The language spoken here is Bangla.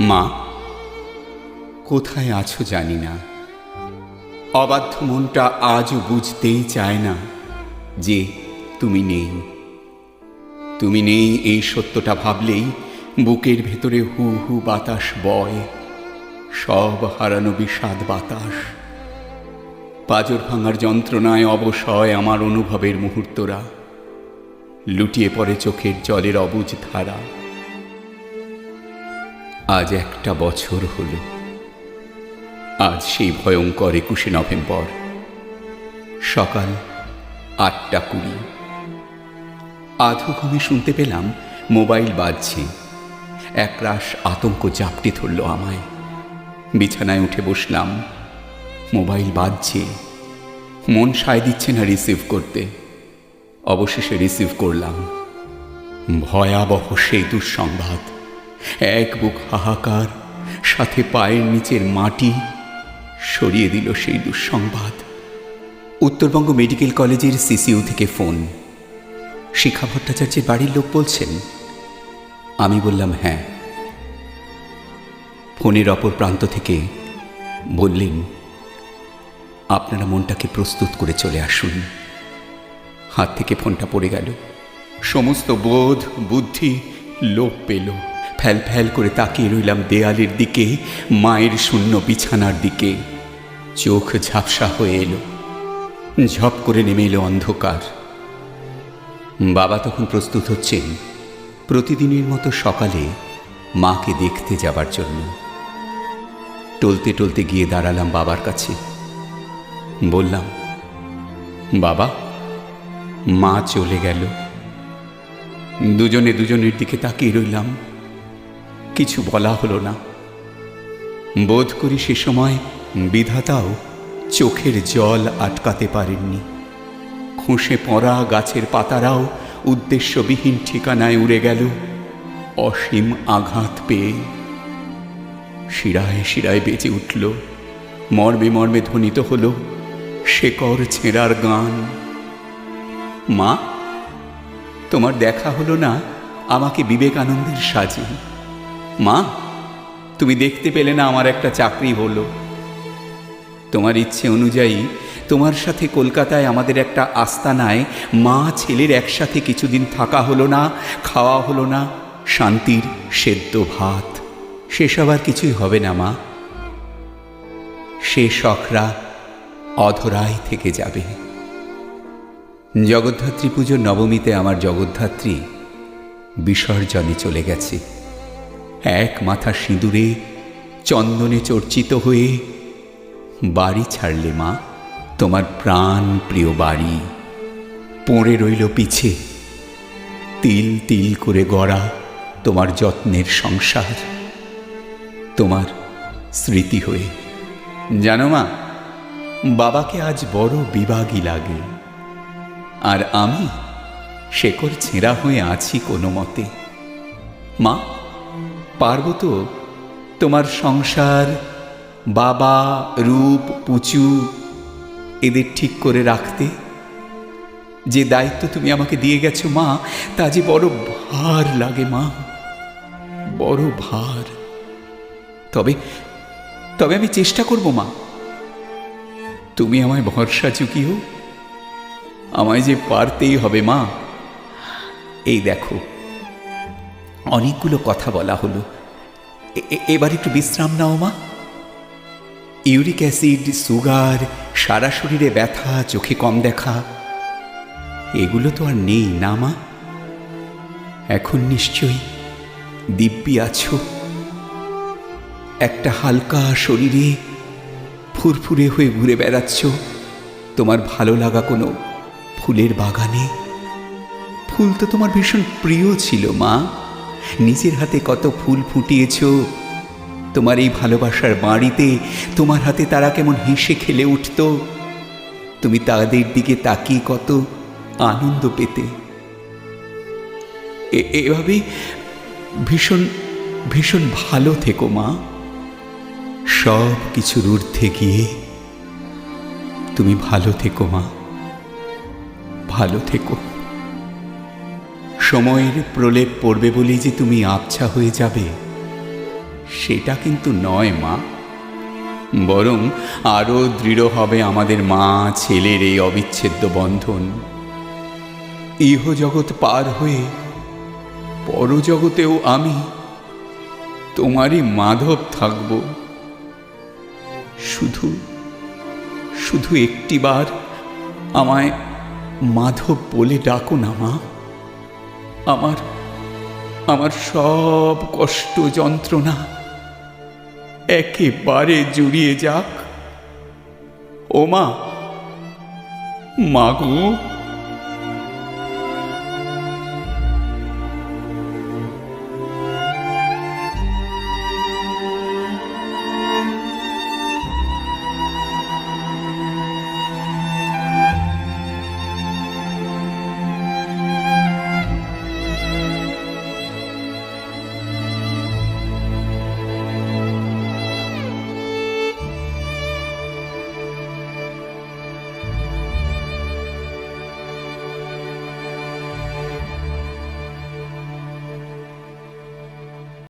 মা, কোথায় আছো জানি না। অবাধ্য মনটা আজও বুঝতেই চায় না যে তুমি নেই। তুমি নেই এই সত্যটা ভাবলেই বুকের ভেতরে হু হু বাতাস বয়, সব হারানো বিষাদ বাতাস। পাজর ভাঙার যন্ত্রণায় অবসয় আমার অনুভবের মুহূর্তরা, লুটিয়ে পড়ে চোখের জলের অবুজ ধারা। আজ একটা বছর হল। আজ সেই ভয়ঙ্কর একুশে নভেম্বর। সকাল আটটা কুড়ি। আধো ঘুমে শুনতে পেলাম মোবাইল বাজছে। একরাশ আতঙ্ক জাপটে ধরল আমায়। বিছানায় উঠে বসলাম। মোবাইল বাজছে। মন সায় দিচ্ছে না রিসিভ করতে। অবশেষে রিসিভ করলাম। ভয়াবহ সেই দুঃসংবাদ। এক বুক হাহাকার, সাথে পায়ের নিচের মাটি সরিয়ে দিল সেই দুঃসংবাদ। উত্তরবঙ্গ মেডিকেল কলেজের সিসিউ থেকে ফোন। শিখা ভট্টাচার্যের বাড়ির লোক বলছেন, আমি বললাম হ্যাঁ। ফোনের অপর প্রান্ত থেকে বললেন, আপনারা মনটাকে প্রস্তুত করে চলে আসুন। হাত থেকে ফোনটা পড়ে গেল। সমস্ত বোধ, বুদ্ধি লোপ পেল। ফ্যাল ফ্যাল করে তাকিয়ে রইলাম দেয়ালের দিকে, মায়ের শূন্য বিছানার দিকে। চোখ ঝাপসা হয়ে এলো। ঝপ করে নেমে এলো অন্ধকার। বাবা তখন প্রস্তুত হচ্ছেন প্রতিদিনের মতো সকালে মাকে দেখতে যাবার জন্য। টলতে টলতে গিয়ে দাঁড়ালাম বাবার কাছে। বললাম, বাবা, মা চলে গেল। দুজনে দুজনের দিকে তাকিয়ে রইলাম। কিছু বলা হলো না। বোধ করি সে সময় বিধাতাও চোখের জল আটকাতে পারেননি। খোঁসে পড়া গাছের পাতারাও উদ্দেশ্যবিহীন ঠিকানায় উড়ে গেল। অসীম আঘাত পেয়ে শিরায় শিরায় বেজে উঠল। মর্মে মর্মে ধ্বনিত হল শেকর ছেঁড়ার গান। মা, তোমার দেখা হলো না? আমাকে বিবেকানন্দের সাজে। মা, তুমি দেখতে পেলে না আমার একটা চাকরি হলো। তোমার ইচ্ছে অনুযায়ী তোমার সাথে কলকাতায় আমাদের একটা আস্তানায় মা ছেলের একসাথে কিছুদিন থাকা হলো না, খাওয়া হলো না, শান্তির সেদ্ধ ভাত। সেসব আর কিছুই হবে না মা। সে শখরা অধরাই থেকে যাবে। জগদ্ধাত্রী পুজোর নবমীতে আমার জগদ্ধাত্রী বিসর্জনে চলে গেছে। এক মাথা সিঁদুরে চন্দনে চর্চিত হয়ে বাড়ি ছাড়লে মা, তোমার প্রাণ প্রিয় বাড়ি। পড়ে রইল পিছে, তিল তিল করে গড়া তোমার যত্নের সংসার, তোমার স্মৃতি হয়ে। জানো মা, বাবাকে আজ বড় বিবাগী লাগে, আর আমি শেকর ছেঁড়া হয়ে আছি কোনো মতে। মা পারব তো? তোমার সংসার, বাবা, রূপ, পুচু, এদের ঠিক করে রাখতে? যে দায়িত্ব তুমি আমাকে দিয়ে গেছো মা, তা যে বড় ভার লাগে মা। বড় ভার। তবে তবে আমি চেষ্টা করব মা। তুমি আমায় ভরসা চুকিও আমায় যে পারতেই হবে মা। এই দেখো। অনেকগুলো কথা বলা হলো। এবার একটু বিশ্রাম নাও, মা। ইউরিক অ্যাসিড, সুগার, সারা শরীরে ব্যথা, চোখে কম দেখা, এগুলো তো আর নেই না, মা। এখন নিশ্চয়ই দিব্যি আছো। একটা হালকা শরীরে ফুরফুরে হয়ে ঘুরে বেড়াচ্ছ। তোমার ভালো লাগা কোনো ফুলের বাগানে? ফুল তো তোমার ভীষণ প্রিয় ছিল, মা। নিজের হাতে কত ফুল ফুটিয়েছ। তোমার এই ভালোবাসার বাড়িতে তোমার হাতে তারা কেমন হেসে খেলে উঠত। তুমি তাদের দিকে তাকিয়ে কত আনন্দ পেতে। এ- এভাবেই ভীষণ ভীষণ ভালো থেকো মা। সব কিছুর ঊর্ধ্বে গিয়ে তুমি ভালো থেকো মা। ভালো থেকো। সময়ের প্রলেপ পড়বে বলেই যে তুমি আবছা হয়ে যাবে। সেটা কিন্তু নয়, মা। বরং আরও দৃঢ় হবে আমাদের মা, ছেলের এই অবিচ্ছেদ্য বন্ধন। ইহজগৎ পার হয়ে পরজগতেও আমি তোমারই মাধব থাকব। শুধু শুধু একটিবার আমায় মাধব বলে ডাকো না, মা। আমার আমার সব কষ্ট যন্ত্রণা একেবারে জুড়িয়ে যাক। ও মা মাগো